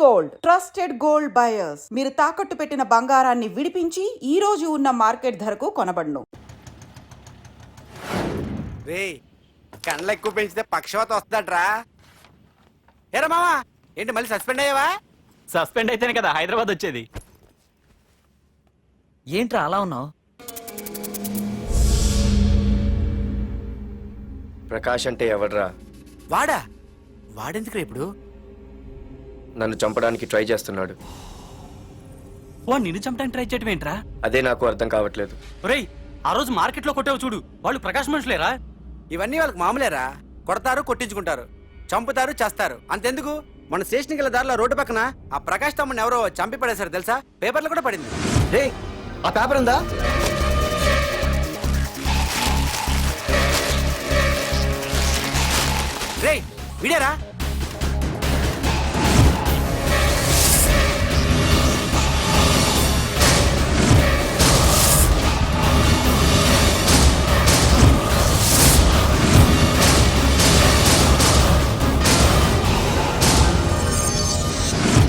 Gold. Trusted gold buyers. మీరు తాకట్టు పెట్టిన బంగారాన్ని విడిపించి ఈ రోజు ఉన్న మార్కెట్ ధరకు కొనబడును. రే కండ్లు ఎక్కువ పెంచితే పక్షవాత వస్తుందట్రా. ఏరా మావా ఏంటి మళ్ళీ సస్పెండ్ అయ్యావా? సస్పెండ్ అయితేనే కదా హైదరాబాద్ వచ్చేది. ఏంట్రా అలా ఉన్నావు? ప్రకాష్ అంటే ఎవడ్రా? వాడా? వాడెందుకురా ఇప్పుడు? నన్ను చంపడానికి ట్రై చేస్తున్నాడు. వాడు నిన్ను చంపడానికి ట్రై చేయటం ఏంట్రా? అదే నాకు అర్థం కావట్లేదు. ఒరేయ్ ఆ రోజు మార్కెట్లో కొట్టావు చూడు. వాళ్ళు ప్రకాశ్ మనుషులేరా? ఇవన్నీ వాళ్ళకి మామూలేరా? కొడతారు కొట్టించుకుంటారు. చంపుతారు చేస్తారు. అంతెందుకు? మన స్టేషన్కి వెళ్ళే దారిలో రోడ్డు పక్కన ఆ ప్రకాష్ తమ్ముని ఎవరో చంపి పడేశారు తెలుసా? పేపర్లు కూడా పడింది. రే ఆ పేపర్ ఉందా? రే విడారా?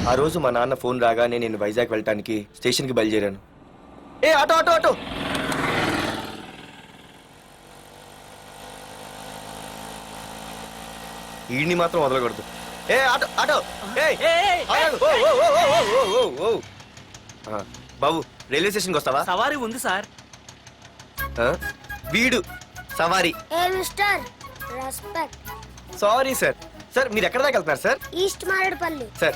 ఆ రోజు మా నాన్న ఫోన్ రాగానే నేను వైజాగ్ వెళ్ళటానికి స్టేషన్కి బయలుదేరాను. ఏ ఆటో ఆటో ఆటో! ఈడిని మాత్రం వదలకూడదు. ఏ ఆటో ఆటో! ఏయ్, ఆగు. ఓ, ఓ, ఓ, ఓ, ఓ, ఓ, ఓ, ఓ. ఆ, బాబు రైల్వే స్టేషన్కి వస్తావా? సవారీ ఉంది సార్. ఆ? వీడు సవారీ. ఏ mister respect. Sorry sir. Sir మీరు ఎక్కడ దాకా వెళ్తున్నారు సార్? ఈస్ట్ మారేడుపల్లి. సార్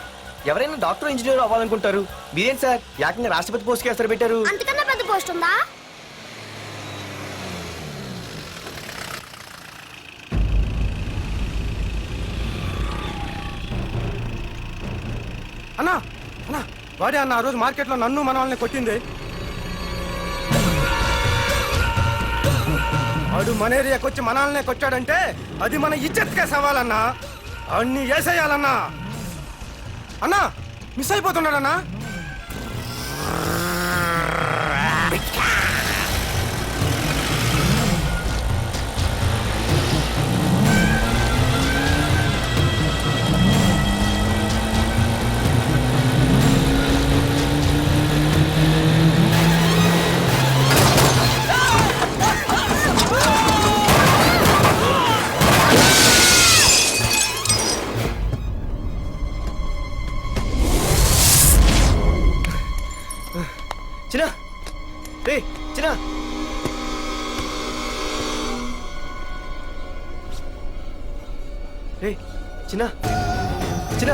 ఎవరైనా డాక్టర్ ఇంజనీర్ అవ్వాలనుకుంటారు. మీరేం సార్? ఏకంగా రాష్ట్రపతి పోస్ట్కి వేస్తారు పెట్టారు అంతకన్నా పెద్ద పోస్ట్ ఉందా? అన్నా అన్నా వాడే అన్న ఆ రోజు మార్కెట్లో నన్ను మన వాళ్ళని కొట్టింది. వాడు మన ఏరియాకి వచ్చి మనల్నే కొట్టాడంటే అది మన ఇజ్జత్కే సవాలన్నా. అన్ని వేసేయాలన్నా. అన్నా మిస్ అయిపోతున్నాడన్నా. చిన్న చిన్న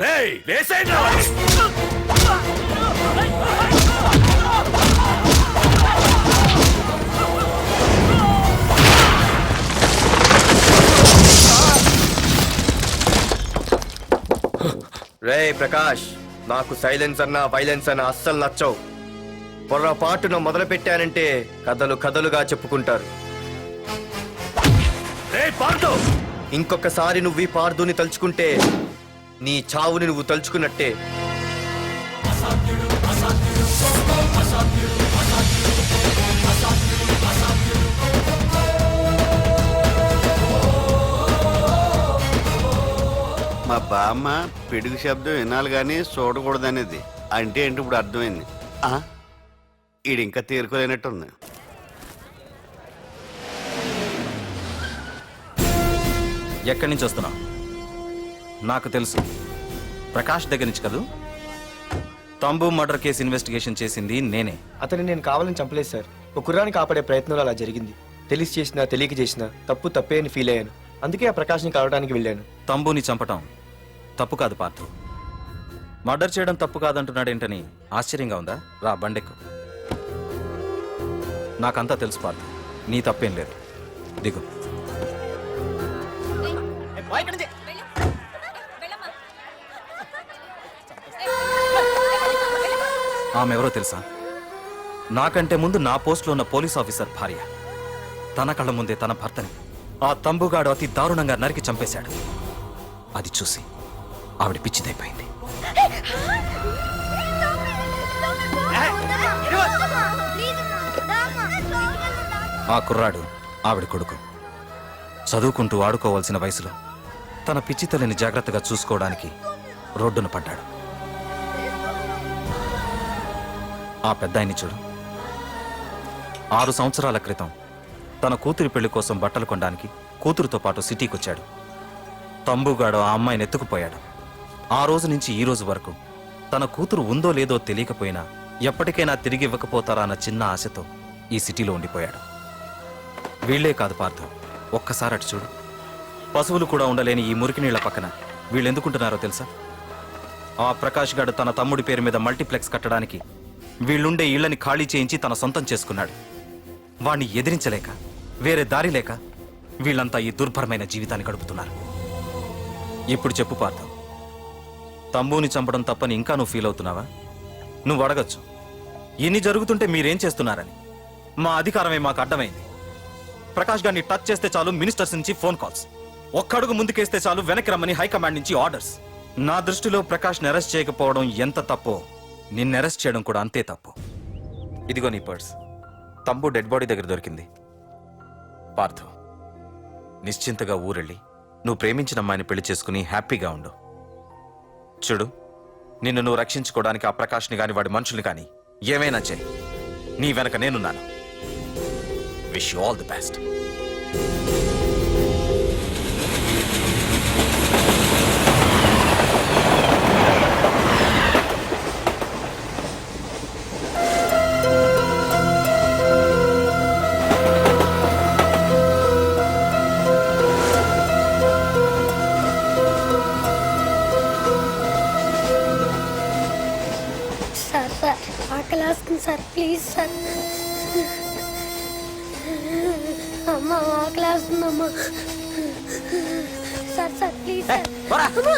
రే ప్రకాష్ నాకు సైలెన్స్ అన్నా వైలెన్స్ అన్నా అస్సలు నచ్చవు. పొర్రపాటున మొదలు పెట్టానంటే కథలు కథలుగా చెప్పుకుంటారు! ఇంకొకసారి నువ్వు ఈ పార్దుని తలుచుకుంటే నీ చావుని నువ్వు తలుచుకున్నట్టే. మా బామ్మ పిడుగు శబ్దం వినాలి కానీ చూడకూడదనేది. అంటే ఏంటి ఇప్పుడు అర్థమైంది? ఆ, ఈడు ఇంకా తేరుకోలేనట్టుంది ఎక్కడి నుంచి వస్తున్నావు? నాకు తెలుసు. ప్రకాష్ దగ్గర నుంచి కదూ? తంబు మర్డర్ కేసు ఇన్వెస్టిగేషన్ చేసింది నేనే. అతన్ని నేను కావాలని చంపలేదు సార్. ఒక కుర్రాన్ని కాపాడే ప్రయత్నంలో అలా జరిగింది. తెలిసి చేసినా తెలియక చేసినా తప్పు తప్పే అని ఫీల్ అయ్యాను. అందుకే ఆ ప్రకాష్ని కలవడానికి వెళ్ళాను. తంబుని చంపటం తప్పు కాదు పార్థు. మర్డర్ చేయడం తప్పు కాదంటున్నాడేంటని ఆశ్చర్యంగా ఉందా? రా బండెక్కు. నాకంతా తెలుసు పార్థు. నీ తప్పేం లేదు. దిగు. ఆమె ఎవరో తెలుసా? నాకంటే ముందు నా పోస్టులో ఉన్న పోలీస్ ఆఫీసర్ భార్య. తన కళ్ళ ముందే తన భర్తని ఆ తంబుగాడు అతి దారుణంగా నరికి చంపేశాడు. అది చూసి ఆవిడ పిచ్చిదైపోయింది. ఆ కుర్రాడు ఆవిడ కొడుకు. చదువుకుంటూ ఆడుకోవాల్సిన వయసులో తన పిచ్చి తల్లిని జాగ్రత్తగా చూసుకోవడానికి రోడ్డున పడ్డాడు. ఆ పెద్దాయన్ని చూడు. ఆరు సంవత్సరాల క్రితం తన కూతురి పెళ్ళి కోసం బట్టలు కొనడానికి కూతురుతో పాటు సిటీకొచ్చాడు. తంబుగాడు ఆ అమ్మాయిని ఎత్తుకుపోయాడు. ఆ రోజు నుంచి ఈ రోజు వరకు తన కూతురు ఉందో లేదో తెలియకపోయినా ఎప్పటికైనా తిరిగి ఇవ్వకపోతారా అన్న చిన్న ఆశతో ఈ సిటీలో ఉండిపోయాడు. వీళ్ళే కాదు పార్థ ఒక్కసారి అటు చూడు. పశువులు కూడా ఉండలేని ఈ మురికి నీళ్ళ పక్కన వీళ్ళు ఎందుకుంటున్నారో తెలుసా? ఆ ప్రకాష్ గాడు తన తమ్ముడి పేరు మీద మల్టీప్లెక్స్ కట్టడానికి వీళ్ళుండే ఇళ్ళని ఖాళీ చేయించి తన సొంతం చేసుకున్నాడు. వాణ్ణి ఎదిరించలేక వేరే దారి లేక వీళ్ళంతా ఈ దుర్భరమైన జీవితాన్ని గడుపుతున్నారు. ఇప్పుడు చెప్పు పార్థ తంబూని చంపడం తప్పని ఇంకా నువ్వు ఫీల్ అవుతున్నావా? నువ్వు అడగచ్చు. ఇన్ని జరుగుతుంటే మీరేం చేస్తున్నారని. మా అధికారమే మాకు అడ్డమైంది. ప్రకాష్ గారిని టచ్ చేస్తే చాలు మినిస్టర్స్ నుంచి ఫోన్ కాల్స్. ఒక్కడుగు ముందుకేస్తే చాలు వెనక్కి రమ్మని హైకమాండ్ నుంచి ఆర్డర్స్. నా దృష్టిలో ప్రకాష్ అరెస్ట్ చేయకపోవడం ఎంత తప్పో నిన్ను అరెస్ట్ చేయడం కూడా అంతే తప్పు. ఇదిగో నీ పర్స్. తమ్ముడు డెడ్ బాడీ దగ్గర దొరికింది. పార్థ నిశ్చింతగా ఊరెళ్ళి నువ్వు ప్రేమించిన అమ్మాయిని పెళ్ళి చేసుకుని హ్యాపీగా ఉండు. చూడు నిన్ను నువ్వు రక్షించుకోవడానికి ఆ ప్రకాష్ని కాని వాడి మనుషుల్ని కానీ ఏమైనా చేయి. నీ వెనక నేనున్నాను. Wish you all the best sir please sir. అమ్మ ఆకలి వస్తుందమ్మా సార్ సార్ ప్లీజ్ సార్. అమ్మా!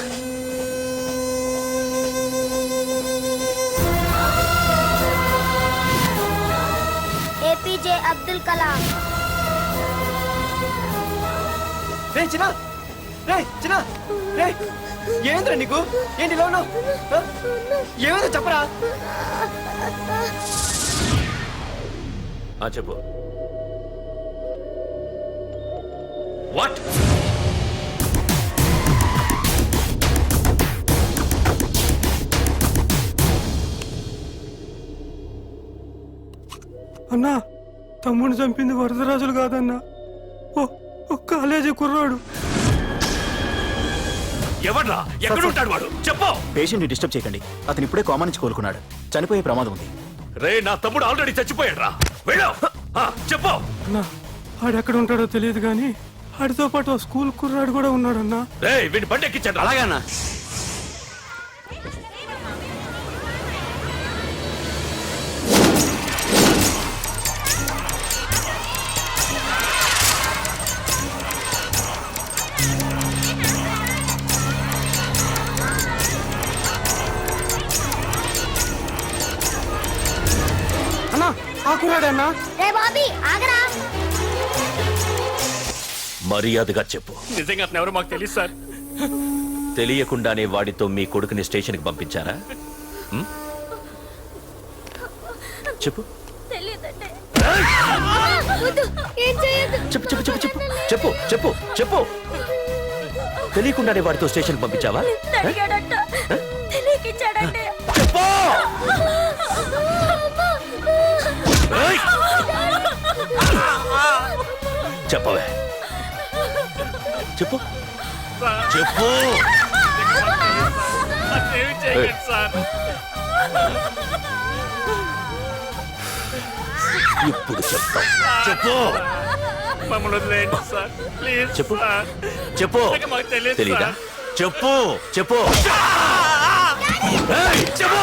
ఏపీజే అబ్దుల్ కలాం. రే చిన్న. రే చిన్న. రే ఏంద్రా నీకు? ఏంటి ఆ? ఏమైందో చెప్పరా? చెప్పు. వాట్ అన్నా తమ్ముడు చంపింది వరదరాజులు కాదన్నా. కాలేజీ కుర్రాడు. ఎవడ్రా? ఎక్కడుంటాడు వాడు? చెప్పు. పేషెంట్ డిస్టర్బ్ చేయకండి. అతను ఇప్పుడే కోమా నుంచి కోలుకున్నాడు. చనిపోయే ప్రమాదం ఉంది. రే నా తమ్ముడు ఆల్రెడీ చచ్చిపోయాడు రా. వెళ్ళు. ఆ, చెప్పు. అన్నా ఆడెక్కడ ఉంటాడో తెలియదు కానీ ఆడితో పాటు స్కూల్ కుర్రాడు కూడా ఉన్నాడన్నా. రే వీడిని బండి ఎక్కించండి అలాగే అన్నా. ఆ కుర్రాడన్నా రే బాబీ ఆగరా. మర్యాదగా చెప్పు. నిజంగా అతను ఎవరో మాకు తెలియదు సార్. తెలియకుండానే వాడితో మీ కొడుకుని స్టేషన్కి పంపించారా? ఉం? చెప్పు. వద్దు, ఏం చేయొద్దు. చెప్పు చెప్పు చెప్పు చెప్పు. చెప్పు చెప్పు చెప్పు. తెలియకుండానే వాడితో స్టేషన్కి పంపించావా? అడిగాడట. తెలియకిచ్చాడంటే చెప్పు. చెప్పవే. చెప్పు. చెప్పు. ఇప్పుడు చెప్తా. చెప్పు. మమ్మల్ని వదిలేయండి సార్ ప్లీజ్ చెప్పు. సార్ చెప్పు. మాకు తెలియదు తెలీదా? సార్. చెప్పు. చెప్పు. ఏయ్, చెప్పు.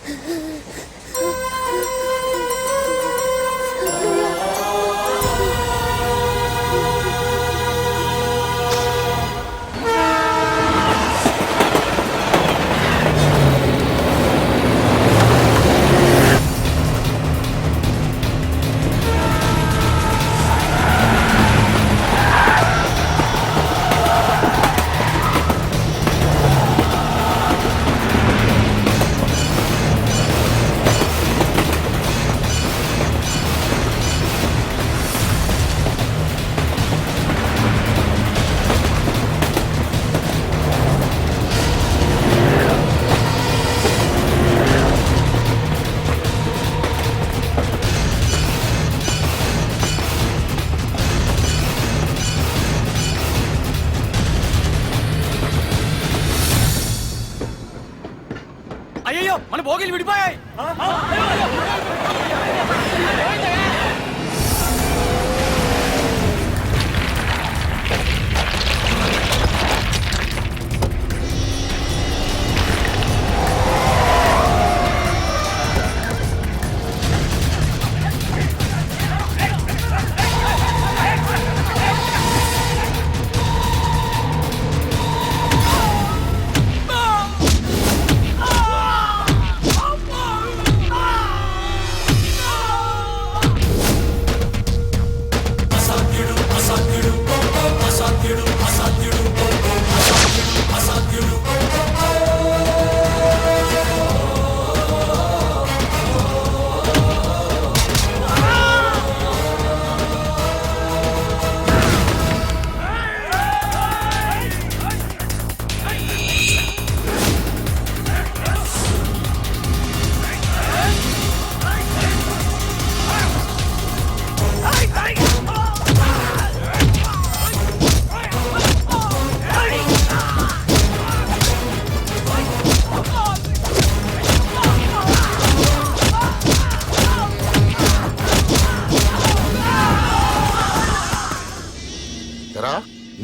అయ్యో మన భోగిలు విడిపోయాయి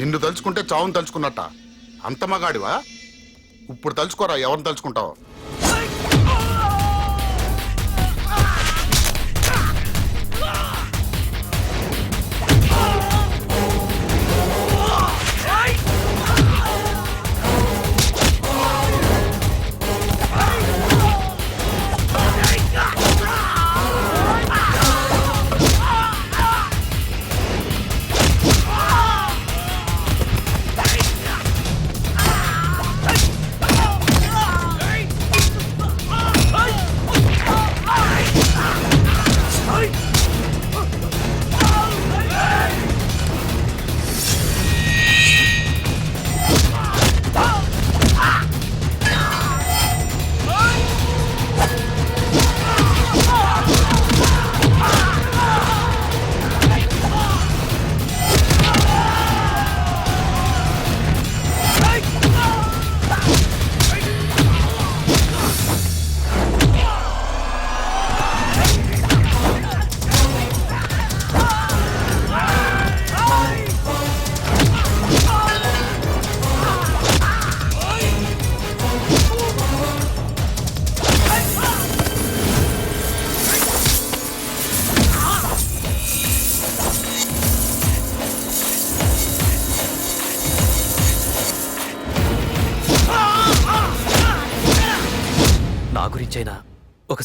నిన్ను తలుచుకుంటే చావును తలుచుకున్నట్ట. అంత మగాడివా? ఇప్పుడు తలుచుకోరా ఎవరిని తలుచుకుంటావు?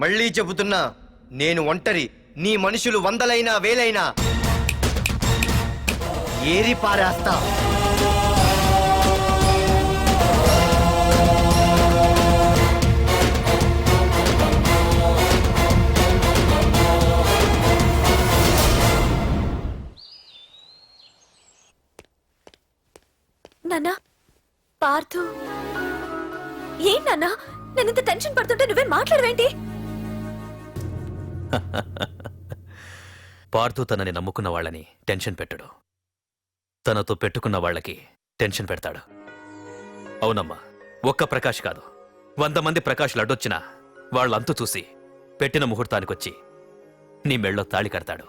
మళ్ళీ చెబుతున్నా నేను ఒంటరి. నీ మనుషులు వందలైనా వేలైనా ఏరి పారేస్తా. నాన్నా పార్థు. ఏం నాన్నా? నేను ఇంత టెన్షన్ పడుతుంటే నువ్వే మాట్లాడవేంటి? పార్థు తనని నమ్ముకున్న వాళ్ళని టెన్షన్ పెట్టడు. తనతో పెట్టుకున్న వాళ్ళకి టెన్షన్ పెడతాడు. అవునమ్మా ఒక్క ప్రకాష్ కాదు. వంద మంది ప్రకాష్లు అడ్డొచ్చినా వాళ్ళంతు చూసి పెట్టిన ముహూర్తానికొచ్చి నీ మెళ్ళో తాళి కడతాడు.